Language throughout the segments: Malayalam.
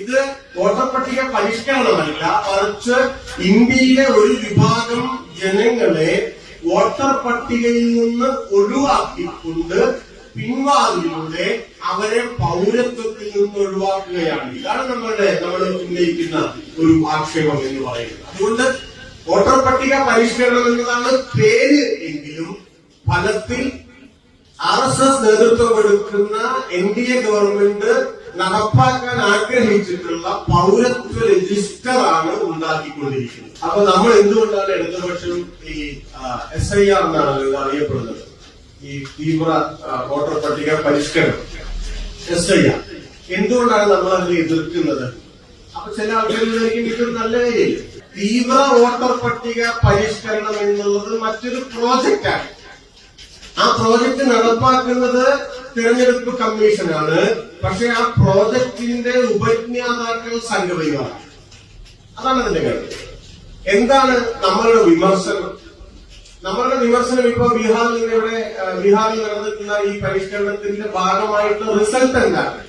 ഇത് വോട്ടർ പട്ടിക പരിഷ്കരണമല്ല മറിച്ച് ഇന്ത്യയിലെ ഒരു വിഭാഗം ജനങ്ങളെ വോട്ടർ പട്ടികയിൽ നിന്ന് ഒഴിവാക്കിക്കൊണ്ട് പിൻവാതിലൂടെ അവരെ പൗരത്വത്തിൽ നിന്ന് ഒഴിവാക്കുകയാണ്. ഇതാണ് നമ്മളുടെ നമ്മൾ ഉന്നയിക്കുന്ന ഒരു ആക്ഷേപം എന്ന് പറയുന്നത്. അതുകൊണ്ട് വോട്ടർ പട്ടിക പരിഷ്കരണം എന്നതാണ് പേര് എങ്കിലും ഫലത്തിൽ ആർ എസ് എസ് നേതൃത്വം കൊടുക്കുന്ന എൻ ഡി എ ഗവൺമെന്റ് നടപ്പാക്കാൻ ആഗ്രഹിച്ചിട്ടുള്ള പൗരത്വ രജിസ്റ്റർ രജിസ്റ്ററാണ് ഉണ്ടാക്കിക്കൊണ്ടിരിക്കുന്നത്. അപ്പൊ നമ്മൾ എന്തുകൊണ്ടാണ് ഇടതുപക്ഷം ഈ എസ് ഐ ആർ എന്നാണ് അറിയപ്പെടുന്നത്? ഈ തീവ്ര വോട്ടർ പട്ടിക പരിഷ്കരണം. എസ് ഐ ആർ എന്തുകൊണ്ടാണ് നമ്മൾ അതിനെ എതിർക്കുന്നത്? അപ്പൊ ചില ആൾക്കാർ വിചാരിക്കും ഇതൊരു നല്ല കാര്യമില്ല? തീവ്ര വോട്ടർ പട്ടിക പരിഷ്കരണം എന്നുള്ളത് മറ്റൊരു പ്രോജക്റ്റാണ്. ആ പ്രോജക്റ്റ് നടപ്പാക്കുന്നത് തിരഞ്ഞെടുപ്പ് കമ്മീഷനാണ് പക്ഷെ ആ പ്രോജക്റ്റിന്റെ ഉപജ്ഞാതാക്കൾ സംഘപരിവാറാണ് അതാണ് അതിന്റെ കാര്യം. എന്താണ് നമ്മളുടെ വിമർശനം? നമ്മളുടെ വിമർശനം ഇപ്പൊ ബീഹാറിൽ ഇവിടെ ബീഹാറിൽ നടന്നിട്ടുള്ള ഈ പരിഷ്കരണത്തിന്റെ ഭാഗമായിട്ടുള്ള റിസൾട്ട് എന്താണ്?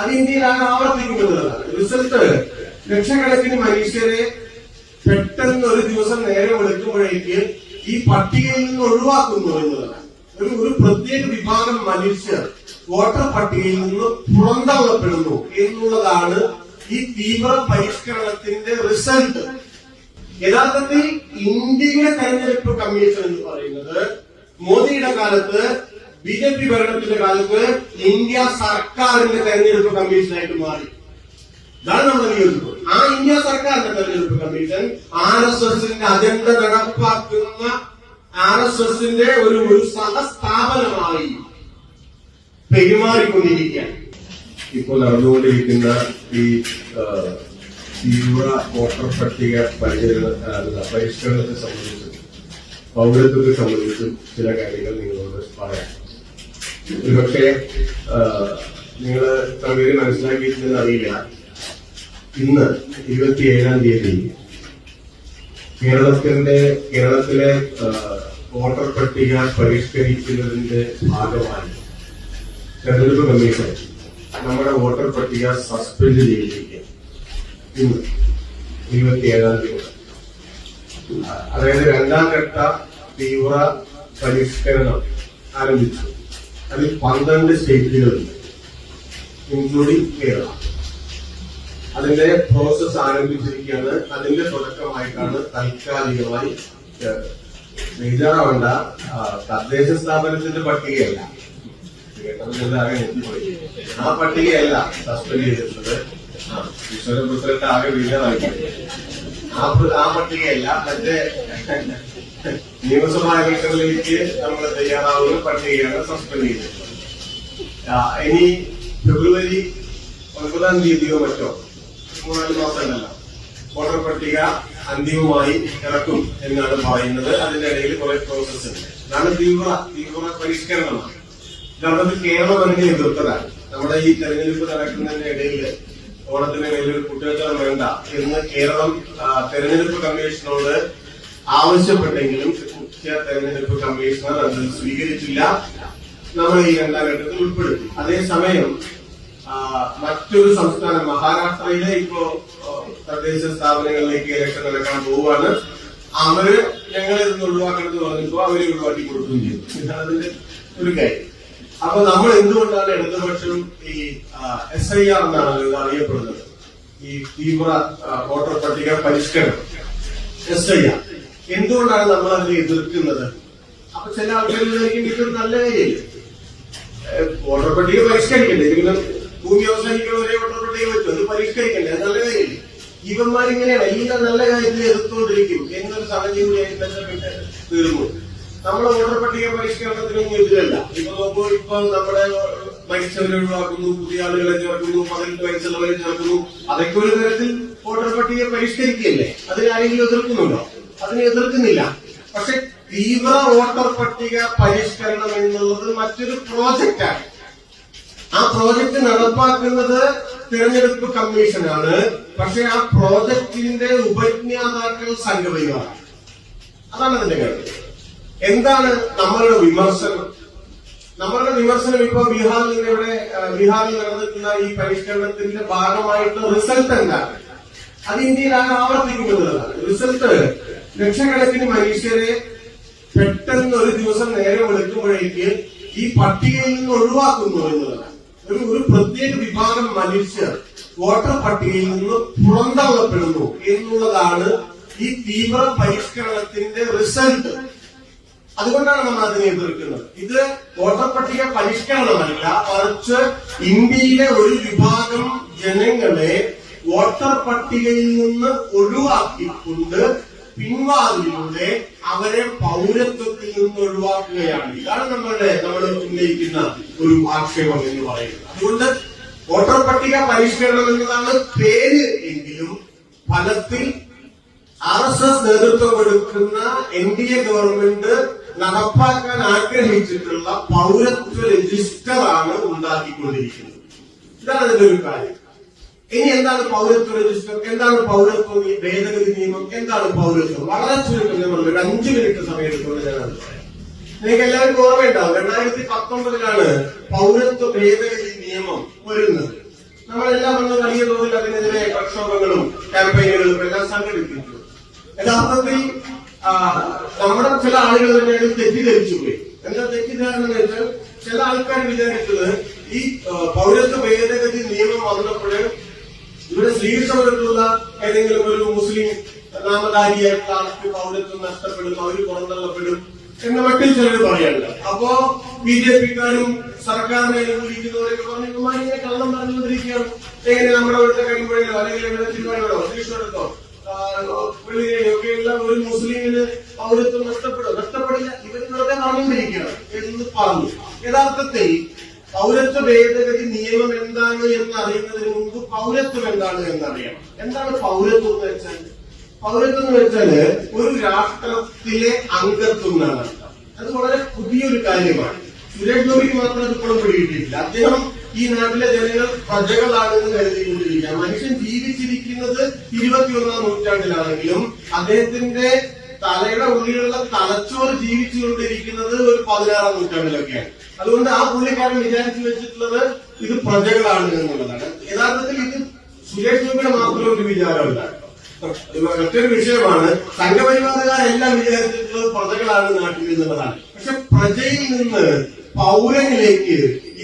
അത് ഇന്ത്യയിലാണ് ആവർത്തിക്കുന്നത്. റിസൾട്ട് ലക്ഷക്കണക്കിന് മനുഷ്യരെ പെട്ടെന്ന് ഒരു ദിവസം നേരെ വിളിക്കുമ്പോഴേക്ക് ഈ പട്ടികയിൽ നിന്ന് ഒഴിവാക്കുന്നു എന്നുള്ളതാണ്. ഒരു പ്രത്യേക വിഭാഗം മനുഷ്യർ വോട്ടർ പട്ടികയിൽ നിന്ന് പുറന്തള്ളപ്പെടുന്നു എന്നുള്ളതാണ് ഈ തീവ്ര പരിഷ്കരണത്തിന്റെ റിസൾട്ട് യഥാർത്ഥത്തിൽ ഇന്ത്യയുടെ തെരഞ്ഞെടുപ്പ് കമ്മീഷൻ എന്ന് പറയുന്നത് മോദിയുടെ കാലത്ത് ബി ജെ പി ഭരണത്തിന്റെ കാലത്ത് ഇന്ത്യ സർക്കാരിന്റെ തെരഞ്ഞെടുപ്പ് കമ്മീഷനായിട്ട് മാറി. ഇതാണ് നമ്മൾ നിയോഗിച്ചത് ആ ഇന്ത്യ സർക്കാരിന്റെ തെരഞ്ഞെടുപ്പ് കമ്മീഷൻ ആർ എസ് എസിന്റെ അജണ്ട നടപ്പാക്കുന്ന ആർ എസ് എസിന്റെ ഒരു ഒരു സഹസ്ഥാപനമായി പെരുമാറിക്കൊണ്ടിരിക്കുകയാണ്. ഇപ്പോൾ നടന്നുകൊണ്ടിരിക്കുന്ന ഈ തീവ്ര വോട്ടർ പട്ടിക പരിചരണ പരിഷ്കരണത്തെ സംബന്ധിച്ചും പൗരത്വത്തെ സംബന്ധിച്ചും ചില കാര്യങ്ങൾ നിങ്ങളോട് പറയാം. ഒരുപക്ഷെ നിങ്ങൾ പേര് മനസ്സിലാക്കിയിട്ടുണ്ടെന്ന് അറിയില്ല. ഇന്ന് ഇരുപത്തിയേഴാം തീയതി കേരളത്തിന്റെ കേരളത്തിലെ വോട്ടർ പട്ടിക പരിഷ്കരിക്കുന്നതിന്റെ ഭാഗമായി തെരഞ്ഞെടുപ്പ് കമ്മീഷൻ നമ്മുടെ വോട്ടർ പട്ടിക സസ്പെൻഡ് ചെയ്തിരിക്കുക ഇന്ന് ഇരുപത്തിയേഴാം തീയതി. ആ, അതായത് രണ്ടാം ഘട്ട തീവ്ര പരിഷ്കരണം ആരംഭിച്ചു. അതിൽ പന്ത്രണ്ട് സ്റ്റേറ്റുകളുണ്ട് ഇൻക്ലൂഡിംഗ് കേരള. അതിന്റെ പ്രോസസ് ആരംഭിച്ചിരിക്കുകയാണ് അതിന്റെ തുടക്കമായിട്ടാണ് താൽക്കാലികമായി ബേജാറാവണ്ട തദ്ദേശ സ്ഥാപനത്തിന്റെ പട്ടികയല്ല. ആ പട്ടികയല്ല സസ്പെൻഡ് ചെയ്തിട്ടുള്ളത് ഈശ്വരപുത്രന്റെ ആകെ പ്ര- ആ പട്ടികയല്ല മറ്റേ നിയമസഭാ ഇലക്ഷനിലേക്ക് നമ്മൾ തയ്യാറാവുന്ന പട്ടികയാണ് സസ്പെൻഡ് ചെയ്തിട്ടുള്ളത് ഇനി ഫെബ്രുവരി ഒൻപതാം തീയതിയോ മറ്റോ മൂന്നാൽ മാത്രമല്ല. വോട്ടർ പട്ടിക അന്തിമമായി ഇറക്കും എന്നാണ് പറയുന്നത്. അതിന്റെ ഇടയിൽ കുറെ പ്രോസസ് ഉണ്ട്. നല്ല തീവ്ര തീവ്ര പരിഷ്കരണമാണ് ഇതർത്ഥത്തിൽ കേരളം അതിനെ എതിർത്തതാണ്. നമ്മുടെ ഈ തെരഞ്ഞെടുപ്പ് നടക്കുന്നതിന്റെ ഇടയിൽ ഓണത്തിന് വലിയൊരു കുറ്റകൃത്യം വേണ്ട എന്ന് കേരളം തെരഞ്ഞെടുപ്പ് കമ്മീഷനോട് ആവശ്യപ്പെട്ടെങ്കിലും മുഖ്യ തെരഞ്ഞെടുപ്പ് കമ്മീഷണർ അത് സ്വീകരിച്ചില്ല. നമ്മൾ ഈ രണ്ടാം ഘട്ടത്തിൽ ഉൾപ്പെടുത്തി. അതേസമയം മറ്റൊരു സംസ്ഥാനം മഹാരാഷ്ട്രയിലെ ഇപ്പോ തദ്ദേശ സ്ഥാപനങ്ങളിലേക്ക് ഇലക്ഷൻ നടക്കാൻ പോവാണ് അവർ ഞങ്ങളെ ഇതൊന്ന് ഒഴിവാക്കണമെന്ന് പറഞ്ഞപ്പോ അവരെ ഒഴിവാക്കി കൊടുക്കുകയും ചെയ്തു. അതിന്റെ ഒരു കാര്യം. അപ്പൊ നമ്മൾ എന്തുകൊണ്ടാണ് ഇടതുപക്ഷം ഈ എസ് ഐ ആർ എന്നാണ് ഇത് അറിയപ്പെടുന്നത്? ഈ തീവ്ര വോട്ടർ പട്ടിക പരിഷ്കരണം. എസ് ഐ ആർ എന്തുകൊണ്ടാണ് നമ്മൾ അതിനെ എതിർക്കുന്നത്? അപ്പൊ ചില ആൾക്കാർ വിചാരിക്കും ഇതൊരു നല്ല കാര്യമില്ല? വോട്ടർ പട്ടിക പരിഷ്കരിക്കണ്ടേ? ഭൂമി അവസാനിക്കുന്ന ഒരേ പട്ടിക പറ്റും അത് പരിഷ്കരിക്കണ്ടേ നല്ല കാര്യമില്ല? ഇവന്മാരിങ്ങനെയാണ് വലിയ നല്ല കാര്യത്തിൽ എതിർത്തുകൊണ്ടിരിക്കും എന്നൊരു സാഹചര്യം ബന്ധപ്പെട്ട് തീർന്നു നമ്മുടെ വോട്ടർ പട്ടിക പരിഷ്കരണത്തിനൊന്നും എതിരല്ല ഇപ്പൊ നോക്കൂ ഇപ്പൊ നമ്മുടെ മരിച്ചവരെ ഒഴിവാക്കുന്നു പുതിയ ആളുകളെ ചേർക്കുന്നു പതിനെട്ട് വയസ്സുള്ളവരെ ചേർക്കുന്നു. അതൊക്കെ ഒരു തരത്തിൽ വോട്ടർ പട്ടിക പരിഷ്കരിക്കുകയല്ലേ? അതിനാരെങ്കിലും എതിർക്കുന്നുണ്ടോ? അതിനെ എതിർക്കുന്നില്ല. പക്ഷെ തീവ്ര വോട്ടർ പട്ടിക പരിഷ്കരണം എന്നുള്ളത് മറ്റൊരു പ്രോജക്റ്റാണ് ആ പ്രോജക്ട് നടപ്പാക്കുന്നത് തിരഞ്ഞെടുപ്പ് കമ്മീഷനാണ് പക്ഷെ ആ പ്രോജക്റ്റിന്റെ ഉപജ്ഞാതാക്കൾ സംഘപരിവാറാണ് അതാണ് അതിന്റെ കാര്യം. എന്താണ് നമ്മളുടെ വിമർശനം? നമ്മളുടെ വിമർശനം ഇപ്പൊ ബീഹാറിൽ ഇവിടെ ബീഹാറിൽ നടന്നിട്ടുള്ള ഈ പരിഷ്കരണത്തിന്റെ ഭാഗമായിട്ട് റിസൾട്ട് എന്താണ്? അത് ഇന്ത്യയിൽ ആകെ ആവർത്തിക്കുന്നതാണ് റിസൾട്ട് ലക്ഷക്കണക്കിന് മനുഷ്യരെ പെട്ടെന്ന് ഒരു ദിവസം നേരെ വിളിക്കുമ്പോഴേക്ക് ഈ പട്ടികയിൽ നിന്ന് ഒഴിവാക്കുന്നു എന്നുള്ളതാണ്. ഒരു പ്രത്യേക വിഭാഗം മനുഷ്യർ വോട്ടർ പട്ടികയിൽ നിന്ന് പുറന്തള്ളപ്പെടുന്നു എന്നുള്ളതാണ് ഈ തീവ്ര പരിഷ്കരണത്തിന്റെ റിസൾട്ട്. അതുകൊണ്ടാണ് നമ്മൾ അതിനെ എതിർക്കുന്നത്. ഇത് വോട്ടർ പട്ടിക പരിഷ്കരണമല്ല മറിച്ച് ഇന്ത്യയിലെ ഒരു വിഭാഗം ജനങ്ങളെ വോട്ടർ പട്ടികയിൽ നിന്ന് ഒഴിവാക്കിക്കൊണ്ട് പിൻവാതിലൂടെ അവരെ പൗരത്വത്തിൽ നിന്ന് ഒഴിവാക്കുകയാണ്. ഇതാണ് നമ്മളുടെ നമ്മൾ ഉന്നയിക്കുന്ന ഒരു ആക്ഷേപം എന്ന് പറയുന്നത്. അതുകൊണ്ട് വോട്ടർ പട്ടിക പരിഷ്കരണം എന്നതാണ് പേര് എങ്കിലും ഫലത്തിൽ ആർ എസ് എസ് നേതൃത്വം കൊടുക്കുന്ന എൻ ഡി എ ഗവൺമെന്റ് നടപ്പാക്കാൻ ആഗ്രഹിച്ചിട്ടുള്ള പൗരത്വ രജിസ്റ്റർ ആണ് ഉണ്ടാക്കിക്കൊണ്ടിരിക്കുന്നത്. ഇതാണ് അതിന്റെ ഒരു കാര്യം. ഇനി എന്താണ് പൗരത്വ രജിസ്റ്റർ എന്താണ് പൗരത്വ ഭേദഗതി നിയമം? എന്താണ് പൗരത്വം? വളരെ ചുരുക്കം ഞാൻ പറഞ്ഞു. ഒരു അഞ്ചു മിനിറ്റ് സമയം ഞാൻ പറയാം. നിങ്ങൾക്ക് എല്ലാവർക്കും ഓർമ്മയുണ്ടാവും രണ്ടായിരത്തി പത്തൊമ്പതിലാണ് പൗരത്വ ഭേദഗതി നിയമം വരുന്നത് നമ്മളെല്ലാം വന്ന് വലിയ തോതിൽ അതിനെതിരെ പ്രക്ഷോഭങ്ങളും ക്യാമ്പയിനുകളും എല്ലാം സംഘടിപ്പിച്ചു. യഥാർത്ഥത്തിൽ നമ്മുടെ ചില ആളുകൾ തന്നെ അത് തെറ്റിദ്ധരിച്ചു പോയി എന്താ തെറ്റിദ്ധാരണ വെച്ചാൽ ചില ആൾക്കാർ വിചാരിച്ചത് ഈ പൗരത്വ ഭേദഗതി നിയമം വന്നപ്പോൾ ഇവിടെ സ്ത്രീസമരത്തിലുള്ള ഏതെങ്കിലും ഒരു മുസ്ലിം നാമധാരിയായിട്ടുള്ള പൗരത്വം നഷ്ടപ്പെടും അവർ പുറന്തള്ളപ്പെടും എന്ന് മട്ടിൽ ചിലർ പറയാനുണ്ട് അപ്പോ ബി ജെ പിക്കാരും സർക്കാരിനെ അനുകൂലിക്കുന്നവരൊക്കെ പറഞ്ഞു ഇങ്ങനെ കള്ളം പറഞ്ഞുകൊണ്ടിരിക്കുകയാണ് എങ്ങനെ നമ്മുടെ ഇവിടുത്തെ കഴിയുമ്പോഴോ അല്ലെങ്കിൽ ഇവിടെ തിരുവനന്തപുരത്തോ തൃശ്ശൂരത്തോ ഒക്കെയുള്ള ഒരു മുസ്ലിമിന് പൗരത്വം നഷ്ടപ്പെടും. നഷ്ടപ്പെടില്ല. ഇവർ വെറുതെ പറഞ്ഞുകൊണ്ടിരിക്കുകയാണ് എന്ന് പറഞ്ഞു. യഥാർത്ഥത്തിൽ പൗരത്വ ഭേദഗതി നിയമം എന്താണ് എന്ന് അറിയുന്നതിന് മുമ്പ് പൗരത്വം എന്താണ് എന്നറിയണം. എന്താണ് പൗരത്വം എന്ന് വെച്ചാൽ? പൗരത്വം എന്ന് വെച്ചാൽ ഒരു രാഷ്ട്രത്തിലെ അംഗത്വം എന്നാണ് അത് വളരെ പുതിയൊരു കാര്യമാണ്. സുരേഷ് ഗോപിക്ക് മാത്രം അത് ഇപ്പോഴും പിടികിട്ടിയിട്ടില്ല. അദ്ദേഹം ഈ നാട്ടിലെ ജനങ്ങൾ പ്രജകളാണെന്ന് കരുതിക്കൊണ്ടിരിക്കുക മനുഷ്യൻ ജീവിച്ചിരിക്കുന്നത് ഇരുപത്തിയൊന്നാം നൂറ്റാണ്ടിലാണെങ്കിലും അദ്ദേഹത്തിന്റെ തലയുടെ ഉള്ളിലുള്ള തലച്ചോറ് ജീവിച്ചുകൊണ്ടിരിക്കുന്നത് ഒരു പതിനാറാം നൂറ്റാണ്ടിലൊക്കെയാണ്. അതുകൊണ്ട് ആ പുള്ളിക്കാരൻ വിചാരിച്ചു വെച്ചിട്ടുള്ളത് ഇത് പ്രജകളാണ് എന്നുള്ളതാണ്. യഥാർത്ഥത്തിൽ ഇത് സുരേഷ് ഗോപിയുടെ മാത്രം ഒരു വിചാരമല്ല. മറ്റൊരു വിഷയമാണ് സംഘപരിവാറുകാരെല്ലാം വിചാരിച്ചിട്ടുള്ളത് പ്രജകളാണ് നാട്ടിൽ എന്നുള്ളതാണ്. പക്ഷെ പ്രജയിൽ നിന്ന് പൗരനിലേക്ക്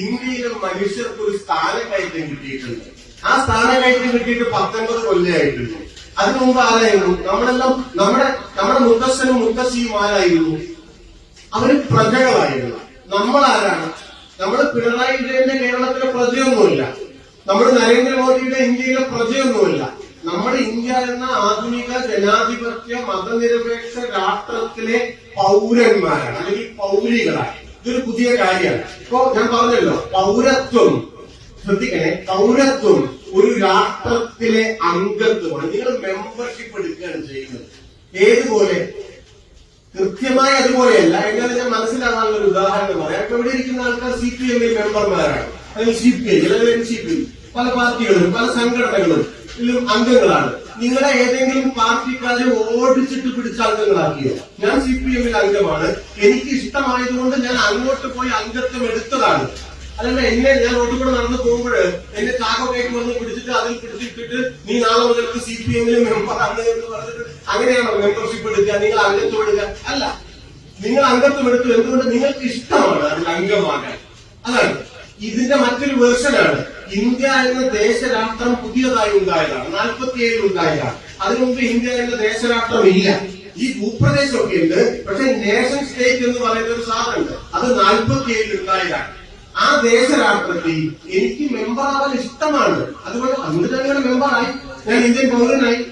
ഇന്ത്യയിലെ മനുഷ്യർക്ക് ഒരു സ്ഥാനക്കയറ്റം കിട്ടിയിട്ടുണ്ട്. ആ സ്ഥാനക്കയറ്റം കിട്ടിയിട്ട് പത്തൊൻപത് കൊല്ലമായിട്ടുണ്ട് അതിനു മുമ്പ് ആരായിരുന്നു? നമ്മളെല്ലാം നമ്മുടെ നമ്മുടെ മുത്തശ്ശനും മുത്തശ്ശിയും ആരായിരുന്നു? അവർ പ്രജകളായിരുന്നു. നമ്മൾ ആരാണ് നമ്മൾ പിണറായി വിജയന്റെ കേരളത്തിലെ പ്രജയൊന്നുമില്ല. നമ്മൾ നരേന്ദ്രമോദിയുടെ ഇന്ത്യയിലെ പ്രജയൊന്നുമില്ല. നമ്മുടെ ഇന്ത്യ എന്ന ആധുനിക ജനാധിപത്യ മതനിരപേക്ഷ രാഷ്ട്രത്തിലെ പൗരന്മാരാണ്. അല്ലെങ്കിൽ പൗരികളാണ് ഇതൊരു പുതിയ കാര്യമാണ്. ഇപ്പോ ഞാൻ പറഞ്ഞല്ലോ പൗരത്വം. ശ്രദ്ധിക്കണേ പൗരത്വം ഒരു രാഷ്ട്രത്തിലെ അംഗത്വമാണ്. നിങ്ങൾ മെമ്പർഷിപ്പ് എടുക്കുകയാണ് ചെയ്യുന്നത്. ഏതുപോലെ? കൃത്യമായി അതുപോലെയല്ല. എന്നാൽ ഞാൻ മനസ്സിലാകാനുള്ള ഒരു ഉദാഹരണം പറയാം. ഇപ്പൊ ഇവിടെ ഇരിക്കുന്ന ആൾക്കാർ സി പി എമ്മിൽ മെമ്പർമാരാണ്. അല്ലെങ്കിൽ സി പി ഐ അല്ലെങ്കിൽ എൻ സി പി പല പാർട്ടികളും പല സംഘടനകളും അംഗങ്ങളാണ്. നിങ്ങളെ ഏതെങ്കിലും പാർട്ടിക്കാരെ ഓടിച്ചിട്ട് പിടിച്ച അംഗങ്ങളാക്കിയോ? ഞാൻ സി പി എമ്മിൽ അംഗമാണ്. എനിക്ക് ഇഷ്ടമായതുകൊണ്ട് ഞാൻ അങ്ങോട്ട് പോയി അംഗത്വം എടുത്തതാണ്. അതല്ല എന്നെ ഞാൻ റോഡിൽ കൂടെ നടന്നു പോകുമ്പോൾ എന്നെ ചാക്കൊക്കെ വന്ന് പിടിച്ചിട്ട് അതിൽ പിടിച്ചിട്ടിട്ട് നീ നാളെ മുതൽക്ക് സി പി എമ്മിലും മെമ്പറാണ് എന്ന് പറഞ്ഞിട്ട് അങ്ങനെയാണോ മെമ്പർഷിപ്പ് എടുക്കുക? നിങ്ങൾ അംഗത്വം എടുക്കുക? അല്ല. നിങ്ങൾ അംഗത്വം എടുത്തു എന്തുകൊണ്ട്? നിങ്ങൾക്ക് ഇഷ്ടമാണ് അതിൽ അംഗമാകാൻ. അതാണ്. ഇതിന്റെ മറ്റൊരു വേർഷനാണ് ഇന്ത്യ എന്ന ദേശരാഷ്ട്രം പുതിയതായി ഉണ്ടായതാണ്. നാൽപ്പത്തി ഏഴിൽ ഉണ്ടായതാണ്. അതിനു മുമ്പ് ഇന്ത്യ എന്ന ദേശരാഷ്ട്രം ഇല്ല. ഈ ഭൂപ്രദേശമൊക്കെ ഉണ്ട്. പക്ഷെ നേഷൻ സ്റ്റേറ്റ് എന്ന് പറയുന്ന ഒരു സാധനമുണ്ട് അത് നാൽപ്പത്തി ഏഴിൽ ഉണ്ടായതാണ്. ആ ദേശരാഷ്ട്രത്തിൽ എനിക്ക് മെമ്പർ ആവാൻ ഇഷ്ടമാണ്. അതുകൊണ്ട് അന്ന് തന്നെ മെമ്പറായി. ഞാൻ ഇന്ത്യൻ പൗരനായി.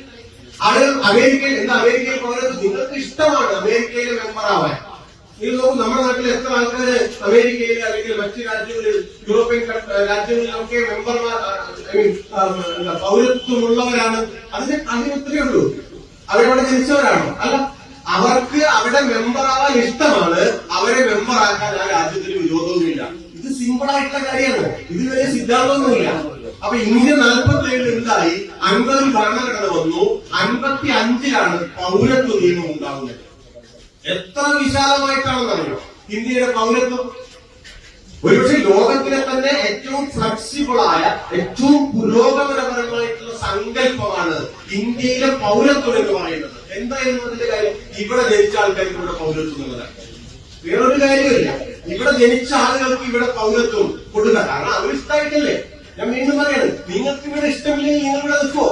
ആളുകൾ അമേരിക്കയിൽ എന്താ അമേരിക്കയിൽ പോകുന്നത് നിങ്ങൾക്ക് ഇഷ്ടമാണ് അമേരിക്കയിലെ മെമ്പർ ആവാൻ നിങ്ങൾ നോക്കും നമ്മുടെ നാട്ടിൽ എത്ര ആൾക്കാര് അമേരിക്കയിൽ അല്ലെങ്കിൽ മറ്റു രാജ്യങ്ങളിൽ യൂറോപ്യൻ രാജ്യങ്ങളിലൊക്കെ മെമ്പർമാർ ഐ മീൻ പൗരത്വമുള്ളവരാണ്. അതിന് കാര്യം ഉള്ളൂ. അവരവിടെ ജനിച്ചവരാണോ? അല്ല. അവർക്ക് അവിടെ മെമ്പറാവാൻ ഇഷ്ടമാണ്. അവരെ മെമ്പർ ആക്കാൻ ആ രാജ്യത്തിന് ഇത് സിമ്പിൾ ആയിട്ടുള്ള കാര്യമാണ്. ഇതുവരെ സിദ്ധാന്തമൊന്നുമില്ല. അപ്പൊ ഇന്ത്യ നാൽപ്പത്തി ഏഴിൽ ഉണ്ടായി അൻപതിൽ ഭരണഘടന വന്നു. അൻപത്തി അഞ്ചിലാണ് പൗരത്വ നിയമം ഉണ്ടാകുന്നത് എത്ര വിശാലമായിട്ടാണെന്നറിയോ? ഇന്ത്യയുടെ പൗരത്വം. ഒരുപക്ഷെ ലോകത്തിലെ തന്നെ ഏറ്റവും ഫ്ലെക്സിബിൾ ആയ ഏറ്റവും പുരോഗമനപരമായിട്ടുള്ള സങ്കല്പമാണ് ഇന്ത്യയിലെ പൗരത്വം എന്ന് പറയുന്നത്. എന്തായിരുന്നു അതിന്റെ കാര്യം? ഇവിടെ ജനിച്ച ആൾക്കാർക്ക് ഇവിടെ പൗരത്വം എന്നുള്ളതാണ്. വേറൊരു കാര്യമില്ല ഇവിടെ ജനിച്ച ആളുകൾക്ക് ഇവിടെ പൗരത്വം കൊടുക്കുക കാരണം അവർ ഇഷ്ടമായിട്ടല്ലേ ഞാൻ വീണ്ടും പറയാണ് നിങ്ങൾക്ക് ഇവിടെ ഇഷ്ടമില്ലെങ്കിൽ നിങ്ങൾ ഇവിടെ നിൽക്കുമോ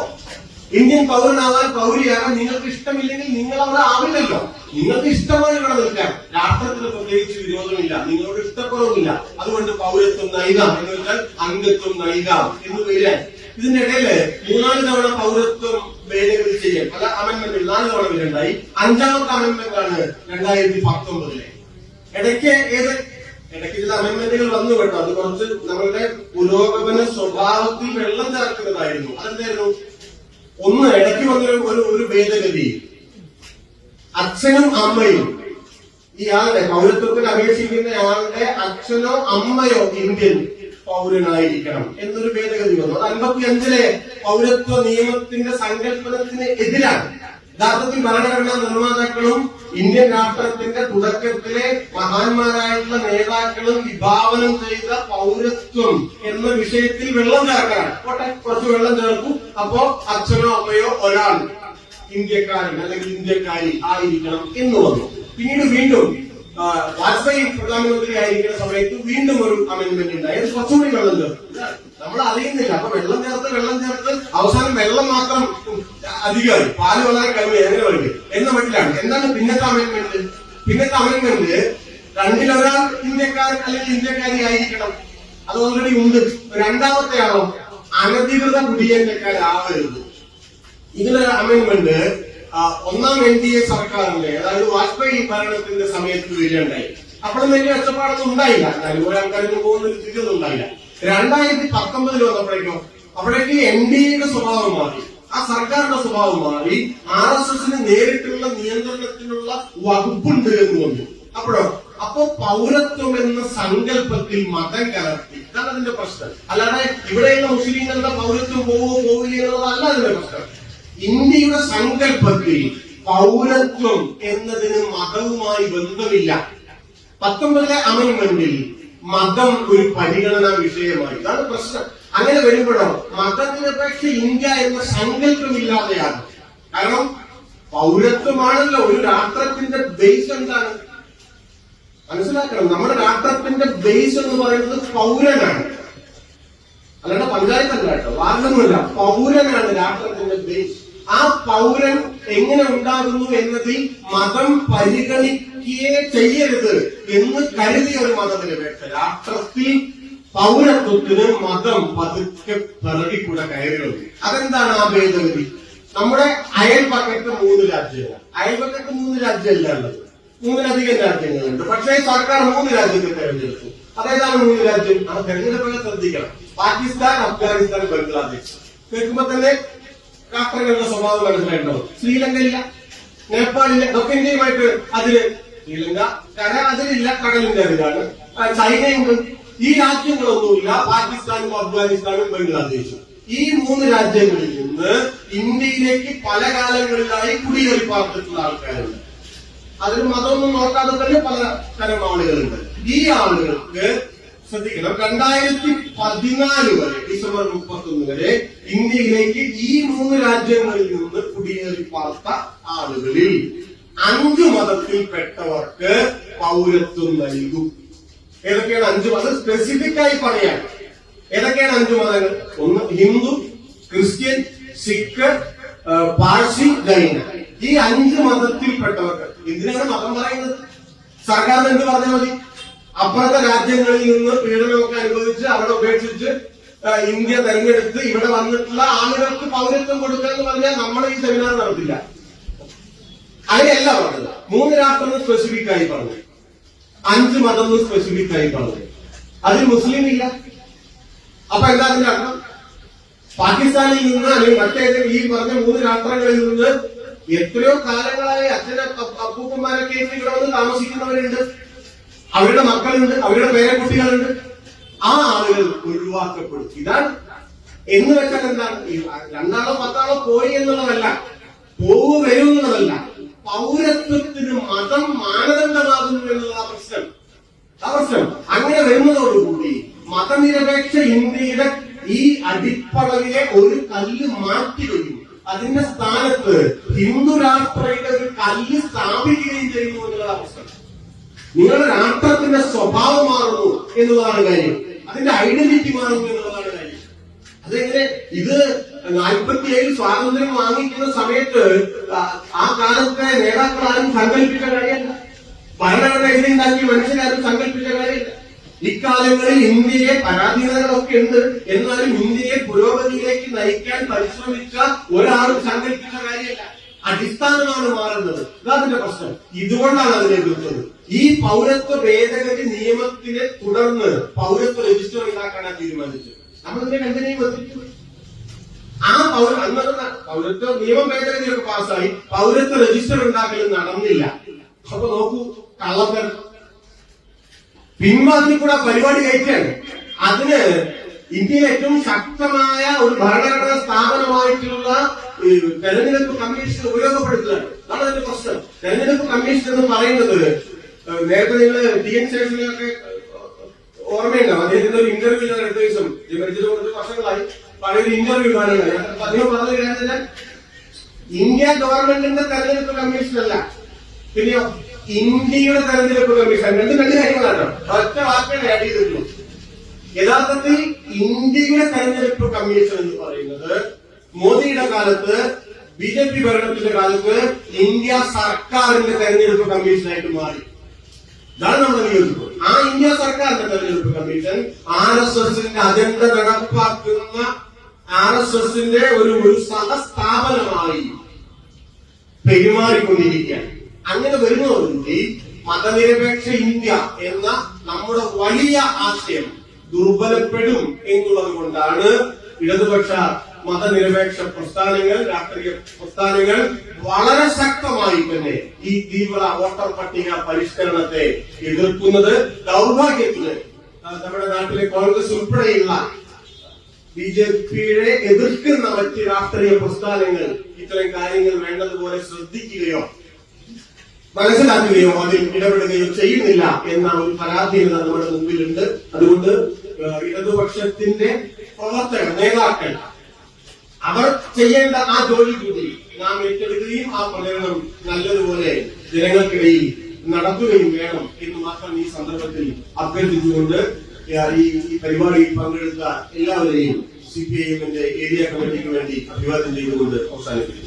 ഇന്ത്യൻ പൗരനാവാൻ പൗരിയാകാൻ നിങ്ങൾക്ക് ഇഷ്ടമില്ലെങ്കിൽ നിങ്ങൾ അവിടെ ആവില്ലല്ലോ. നിങ്ങൾക്ക് ഇഷ്ടമാണ് ഇവിടെ നിൽക്കാൻ. രാഷ്ട്രത്തിന് പ്രത്യേകിച്ച് വിരോധമില്ല. നിങ്ങളോട് ഇഷ്ടക്കുറവില്ല അതുകൊണ്ട് പൗരത്വം നൽകാം. എന്ന് വെച്ചാൽ അംഗത്വം നൽകാം എന്ന് വരിക ഇതിന്റെ ഇടയിൽ മൂന്നാൽ തവണ പൗരത്വം ഭേദഗതി ചെയ്യാൻ പല അമെന്മെന്റുകൾ നാല് തവണ വരുന്നുണ്ടായി അഞ്ചാമത്തെ അമെന്മെന്റ് ആണ് രണ്ടായിരത്തി പത്തൊമ്പതിലെ. ഇടയ്ക്ക് ഏത് ഇടയ്ക്ക് ചില അമെന്മെന്റുകൾ വന്നു കേട്ടോ. അത് കുറച്ച് നമ്മളുടെ പുരോഗമന സ്വഭാവത്തിൽ വെള്ളം ചേർക്കുന്നതായിരുന്നു അതെന്തായിരുന്നു? ഒന്ന് ഇടയ്ക്ക് വന്നൊരു ഒരു ഒരു ഭേദഗതി. അച്ഛനും അമ്മയും. ഈ ആളുടെ പൗരത്വത്തിന് അപേക്ഷിക്കുന്ന ആളുടെ അച്ഛനോ അമ്മയോ ഇന്ത്യൻ പൗരനായിരിക്കണം എന്നൊരു ഭേദഗതി വന്നു. അത് അൻപത്തി അഞ്ചിലെ പൗരത്വ നിയമത്തിന്റെ സങ്കല്പനത്തിന് എതിരാണ്. യഥാർത്ഥത്തിൽ ഭരണഘടനാ നിർമ്മാതാക്കളും ഇന്ത്യൻ രാഷ്ട്രത്തിന്റെ തുടക്കത്തിലെ മഹാന്മാരായിട്ടുള്ള നേതാക്കളും വിഭാവനം ചെയ്ത പൗരത്വം എന്ന വിഷയത്തിൽ വെള്ളം ചേർക്കാനാണ് പോട്ടെ കുറച്ച് വെള്ളം ചേർക്കും. അപ്പോ അച്ഛനോ അമ്മയോ ഒരാൾ ഇന്ത്യക്കാരൻ അല്ലെങ്കിൽ ഇന്ത്യക്കാരി ആയിരിക്കണം എന്ന് വന്നു പിന്നീട് വീണ്ടും വാജ്പേയി പ്രധാനമന്ത്രി ആയിരിക്കുന്ന സമയത്ത് വീണ്ടും ഒരു അമെന്റ്മെന്റ് ഉണ്ടായി. അത് കുറച്ചുകൂടി വെള്ളം ചേർത്ത്. നമ്മൾ അറിയുന്നില്ല അപ്പൊ വെള്ളം ചേർത്ത് വെള്ളം ചേർത്ത്. അവസാനം വെള്ളം മാത്രം അധികമായി പാൽ വളരെ കമ്മി അങ്ങനെ വഴി എന്ന മട്ടിലാണ്. എന്താണ് പിന്നത്തെ അമെന്റ്മെന്റ് പിന്നത്തെ അമെന്റ്മെന്റ് രണ്ടിലൊരാൾ ഇന്ത്യക്കാരൻ അല്ലെങ്കിൽ ഇന്ത്യക്കാരി ആയിരിക്കണം. അത് ഓൾറെഡി ഉണ്ട്. രണ്ടാമത്തെ ആളോ അനധികൃത കുടിയേറ്റക്കാരാവരുത്. ഇതിലൊരു അമെന്റ്മെന്റ് ഒന്നാം എൻ ഡി എ സർക്കാരിന്റെ അതായത് വാജ്പേയി ഭരണത്തിന്റെ സമയത്ത് വരികയുണ്ടായി. അപ്പോഴും വലിയ ഒച്ചപ്പാടൊന്നും ഉണ്ടായില്ല. കുറെ ആൾക്കാരൊന്നും പോകുന്ന ഒരു സ്ഥിതിയൊന്നും ഉണ്ടായില്ല. രണ്ടായിരത്തി പത്തൊമ്പതിൽ വന്നപ്പോഴേക്കും അപ്പോഴേക്ക് എൻ ഡി എയുടെ സ്വഭാവം മാറി. ആ സർക്കാരിന്റെ സ്വഭാവം മാറി. ആർ എസ് എസിന് നേരിട്ടുള്ള നിയന്ത്രണത്തിനുള്ള വകുപ്പുണ്ട് എന്ന് വന്നു അപ്പോഴോ? അപ്പോ പൗരത്വം എന്ന സങ്കല്പത്തിൽ മതം കലർത്തി. ഇതാണ് അതിന്റെ പ്രശ്നം. അല്ലാതെ ഇവിടെയുള്ള മുസ്ലിങ്ങളുടെ പൗരത്വം പോവോ പോവില്ല എന്നുള്ളതല്ല അതിന്റെ പ്രശ്നം. ഇന്ത്യയുടെ സങ്കല്പത്തിൽ പൗരത്വം എന്നതിന് മതവുമായി ബന്ധമില്ല. പത്തൊമ്പതിലെ അമൻമെന്റിൽ മതം ഒരു പരിഗണനാ വിഷയമായി. ഇതാണ് പ്രശ്നം. അങ്ങനെ വരുമ്പോഴോ മതനിരപേക്ഷ ഇന്ത്യ എന്ന സങ്കല്പമില്ലാതെയാണ്. കാരണം പൗരത്വമാണല്ലോ ഒരു രാഷ്ട്രത്തിന്റെ ബേസ് എന്താണ്? മനസ്സിലാക്കണം നമ്മുടെ രാഷ്ട്രത്തിന്റെ ബേസ് എന്ന് പറയുന്നത് പൗരനാണ്. അല്ലാണ്ട് പഞ്ചായത്തല്ല കേട്ടോ വാർഡൊന്നുമില്ല പൗരനാണ് രാഷ്ട്രത്തിന്റെ ബേസ് ആ പൗരൻ എങ്ങനെ ഉണ്ടാകുന്നു എന്നത് മതം പരിഗണിക്കുകയെ ചെയ്യരുത് എന്ന് കരുതിയ ഒരു മതനിരപേക്ഷ രാഷ്ട്രത്തിൽ പൗരത്വത്തിന് മതം പതുക്കെ പിറകി കൂടെ വന്നു അതെന്താണ് ആ ഭേദഗതി? നമ്മുടെ അയൽപക്കത്ത് മൂന്ന് രാജ്യങ്ങൾ. അയൽപക്കത്ത് മൂന്ന് രാജ്യമല്ല ഉള്ളത്. മൂന്നിലധികം രാജ്യങ്ങളുണ്ട്. പക്ഷേ സർക്കാർ മൂന്ന് രാജ്യത്തെ തെരഞ്ഞെടുത്തു. അതേതാണ് മൂന്ന് രാജ്യം. അത് തെരഞ്ഞെടുപ്പൊക്കെ ശ്രദ്ധിക്കണം. പാകിസ്ഥാൻ അഫ്ഗാനിസ്ഥാൻ ബംഗ്ലാദേശ്. കേൾക്കുമ്പോ തന്നെ രാഷ്ട്രങ്ങളുടെ സ്വഭാവം മനസ്സിലായിട്ടുണ്ടാവും ശ്രീലങ്ക ഇല്ല നേപ്പാളില്ല ഒക്കെ ഇന്ത്യയുമായിട്ട് അതിൽ ശ്രീലങ്ക കര അതിലില്ല കടലിന്റെ അതിലാണ്. ചൈനയും ചൈനയുണ്ട്. ഈ രാജ്യങ്ങളൊന്നുമില്ല. പാകിസ്ഥാനും അഫ്ഗാനിസ്ഥാനും ബംഗ്ലാദേശും. ഈ മൂന്ന് രാജ്യങ്ങളിൽ നിന്ന് ഇന്ത്യയിലേക്ക് പല കാലങ്ങളിലായി കുടിയേറി ആൾക്കാരുണ്ട്. അതിന് മതമൊന്നും നോക്കാതെ തന്നെ പല തരം ആളുകളുണ്ട്. ഈ ആളുകൾക്ക് ശ്രദ്ധിക്കണം രണ്ടായിരത്തി പതിനാല് വരെ ഡിസംബർ മുപ്പത്തൊന്ന് വരെ ഇന്ത്യയിലേക്ക് ഈ മൂന്ന് രാജ്യങ്ങളിൽ നിന്ന് കുടിയേറി പാർത്ത ആളുകളിൽ അഞ്ച് മതത്തിൽപ്പെട്ടവർക്ക് പൗരത്വം നൽകും. ഏതൊക്കെയാണ് അഞ്ച് മതം? സ്പെസിഫിക് ആയി പറയാൻ ഏതൊക്കെയാണ് അഞ്ച് മതങ്ങൾ? ഒന്ന് ഹിന്ദു ക്രിസ്ത്യൻ സിഖ് പാഴ്സി ജൈന. ഈ അഞ്ച് മതത്തിൽപ്പെട്ടവർക്ക് എന്തിനാണ് മതം പറയുന്നത്? സർക്കാർ എന്ത് പറഞ്ഞാൽ മതി? അപ്പുറത്തെ രാജ്യങ്ങളിൽ നിന്ന് പീഡനമൊക്കെ അനുഭവിച്ച് അവിടെ ഉപേക്ഷിച്ച് ഇന്ത്യ തെരഞ്ഞെടുത്ത് ഇവിടെ വന്നിട്ടുള്ള ആളുകൾക്ക് പൗരത്വം കൊടുക്കുക എന്ന് പറഞ്ഞാൽ നമ്മൾ ഈ സെമിനാർ നടത്തില്ല. അതിനല്ല പറഞ്ഞത്. മൂന്ന് രാഷ്ട്രം സ്പെസിഫിക് ആയി പറഞ്ഞു. അഞ്ച് മതം സ്പെസിഫിക് ആയി പറഞ്ഞു. അതിൽ മുസ്ലിം ഇല്ല. അപ്പൊ എന്താ അതിന്റെ അർത്ഥം? പാകിസ്ഥാനിൽ നിന്ന് അല്ലെങ്കിൽ മറ്റേതെങ്കിലും ഈ പറഞ്ഞ മൂന്ന് രാഷ്ട്രങ്ങളിൽ നിന്ന് എത്രയോ കാലങ്ങളായി അച്ഛനെ അപ്പൂപ്പന്മാരൊക്കെ ഇവിടെ വന്ന് താമസിക്കുന്നവരുണ്ട്. അവരുടെ മക്കളുണ്ട് അവരുടെ പേരക്കുട്ടികളുണ്ട്. ആ ആളുകൾ ഒഴിവാക്കപ്പെടും. ഇതാണ് എന്ന് വെച്ചാൽ എന്താണ്? രണ്ടാളോ പത്താളോ പോയി എന്നുള്ളതല്ല. പോവ് വരും എന്നുള്ളതല്ല. പൗരത്വത്തിന് മതം മാനദണ്ഡമാകുന്നു എന്നുള്ളതാ പ്രശ്നം. പ്രശ്നം. അങ്ങനെ വരുന്നതോടുകൂടി മതനിരപേക്ഷ ഇന്ത്യയുടെ ഈ അടിപ്പടവിലെ ഒരു കല്ല് മാറ്റുകയും അതിന്റെ സ്ഥാനത്ത് ഹിന്ദു രാഷ്ട്രയുടെ ഒരു കല്ല് സ്ഥാപിക്കുകയും ചെയ്യുന്നു എന്നുള്ള നിങ്ങളുടെ രാഷ്ട്രത്തിന്റെ സ്വഭാവം മാറുന്നു എന്നുള്ളതാണ് കാര്യം. അതിന്റെ ഐഡന്റിറ്റി മാറുന്നു എന്നുള്ളതാണ് കാര്യം. അതെങ്ങനെ? ഇത് നാൽപ്പത്തിയേഴ് സ്വാതന്ത്ര്യം വാങ്ങിക്കുന്ന സമയത്ത് ആ- കാലത്തെ കാലത്തെ നേതാക്കളാരും സങ്കല്പിച്ച കാര്യമല്ല. ഭരണഘടന എഴുതിണ്ടാക്കിയ മനുഷ്യരാരും സങ്കല്പിച്ച കാര്യമല്ല. ഇക്കാലങ്ങളിൽ ഇന്ത്യയെ പരാധീനതകളൊക്കെ ഉണ്ട്. എന്നാലും ഇന്ത്യയെ പുരോഗതിയിലേക്ക് നയിക്കാൻ പരിശ്രമിച്ച ഒരാളും സങ്കല്പിച്ച കാര്യമല്ല. അടിസ്ഥാനമാണ് മാറുന്നത്. ഇതാതിന്റെ പ്രശ്നം. ഇതുകൊണ്ടാണ് അതിനെ എതിർത്തത്. ഈ പൗരത്വ ഭേദഗതി നിയമത്തിനെ തുടർന്ന് പൗരത്വ രജിസ്റ്റർ ഉണ്ടാക്കാനാണ് തീരുമാനിച്ചത്. നമ്മളിതിനെ കണ്ടിന്യൂ എത്തിച്ചു ആ പൗര അന്നത്തെ പൗരത്വ നിയമ ഭേദഗതിയൊക്കെ പാസ്സായി പൗരത്വ രജിസ്റ്റർ ഉണ്ടാക്കൽ നടന്നില്ല. അപ്പൊ നോക്കൂ കള്ളത്തരം. പിൻവാതിൽ കൂടെ പരിപാടി കഴിക്കാൻ അതിന് ഇന്ത്യയിലെ ഏറ്റവും ശക്തമായ ഒരു ഭരണഘടനാ സ്ഥാപനമായിട്ടുള്ള തെരഞ്ഞെടുപ്പ് കമ്മീഷൻ ഉപയോഗപ്പെടുത്തുകയാണ്. അതാണ് അതിന്റെ പ്രശ്നം. തെരഞ്ഞെടുപ്പ് കമ്മീഷൻ എന്ന് പറയുന്നത് നേരത്തെ നിങ്ങൾ ടി എൻ ശേഷനൊക്കെ ഓർമ്മയുണ്ടാവും അദ്ദേഹത്തിന്റെ ഒരു ഇന്റർവ്യൂ ഞാൻ അടുത്ത ദിവസം ഈ മരിച്ചത് കുറച്ച് വർഷങ്ങളായി. പഴയൊരു ഇന്റർവ്യൂ കാണുക ഞാൻ അദ്ദേഹം പറഞ്ഞു കഴിഞ്ഞാൽ ഇന്ത്യ ഗവൺമെന്റിന്റെ തെരഞ്ഞെടുപ്പ് കമ്മീഷൻ അല്ല. പിന്നെയോ ഇന്ത്യയുടെ തെരഞ്ഞെടുപ്പ് കമ്മീഷൻ രണ്ടും രണ്ട് കാര്യങ്ങളാണ്. ഒറ്റ വാക്കുകൾ ആഡ് ചെയ്തിട്ടുള്ളൂ. യഥാർത്ഥത്തിൽ ഇന്ത്യയുടെ തെരഞ്ഞെടുപ്പ് കമ്മീഷൻ എന്ന് പറയുന്നത് മോദിയുടെ കാലത്ത് ബി ജെ പി ഭരണത്തിന്റെ കാലത്ത് ഇന്ത്യ സർക്കാരിന്റെ തെരഞ്ഞെടുപ്പ് കമ്മീഷനായിട്ട് മാറി. ഇതാണ് നമ്മുടെ നിയോജകം ആ ഇന്ത്യ സർക്കാരിന്റെ തെരഞ്ഞെടുപ്പ് കമ്മീഷൻ ആർ എസ് എസിന്റെ അജണ്ട നടപ്പാക്കുന്ന ആർ എസ് എസിന്റെ ഒരു ഒരു സഹസ്ഥാപനമായി പെരുമാറിക്കൊണ്ടിരിക്കുകയാണ്. അങ്ങനെ വരുന്നതോടുകൂടി മതനിരപേക്ഷ ഇന്ത്യ എന്ന നമ്മുടെ വലിയ ആശയം ദുർബലപ്പെടും എന്നുള്ളത് കൊണ്ടാണ് ഇടതുപക്ഷ മതനിരപേക്ഷ പ്രസ്ഥാനങ്ങൾ രാഷ്ട്രീയ പ്രസ്ഥാനങ്ങൾ വളരെ ശക്തമായി തന്നെ ഈ തീവ്ര വോട്ടർ പട്ടിക പരിഷ്കരണത്തെ എതിർക്കുന്നത് ദൗർഭാഗ്യത്തിന് നമ്മുടെ നാട്ടിലെ കോൺഗ്രസ് ഉൾപ്പെടെയുള്ള ബി ജെ പിയെ എതിർക്കുന്ന മറ്റ് രാഷ്ട്രീയ പ്രസ്ഥാനങ്ങൾ ഇത്തരം കാര്യങ്ങൾ വേണ്ടതുപോലെ ശ്രദ്ധിക്കുകയോ മനസ്സിലാക്കുകയോ അതിൽ ഇടപെടുകയോ ചെയ്യുന്നില്ല എന്ന ഒരു പരാധീനത നമ്മുടെ മുമ്പിലുണ്ട്. അതുകൊണ്ട് ഇടതുപക്ഷത്തിന്റെ പ്രവർത്തകർ നേതാക്കൾ അവർ ചെയ്യേണ്ട ആ ജോലി കൂടി നാം ഏറ്റെടുക്കുകയും ആ പ്രചരണം നല്ലതുപോലെ ജനങ്ങൾക്കിടയിൽ നടത്തുകയും വേണം എന്ന് മാത്രം ഈ സന്ദർഭത്തിൽ അഭ്യർത്ഥിച്ചുകൊണ്ട് ഈ പരിപാടിയിൽ പങ്കെടുത്ത എല്ലാവരെയും സി പി ഐ എമ്മിന്റെ ഏരിയ കമ്മിറ്റിക്ക് വേണ്ടി അഭിവാദ്യം ചെയ്തുകൊണ്ട് അവസാനിപ്പിക്കുന്നു.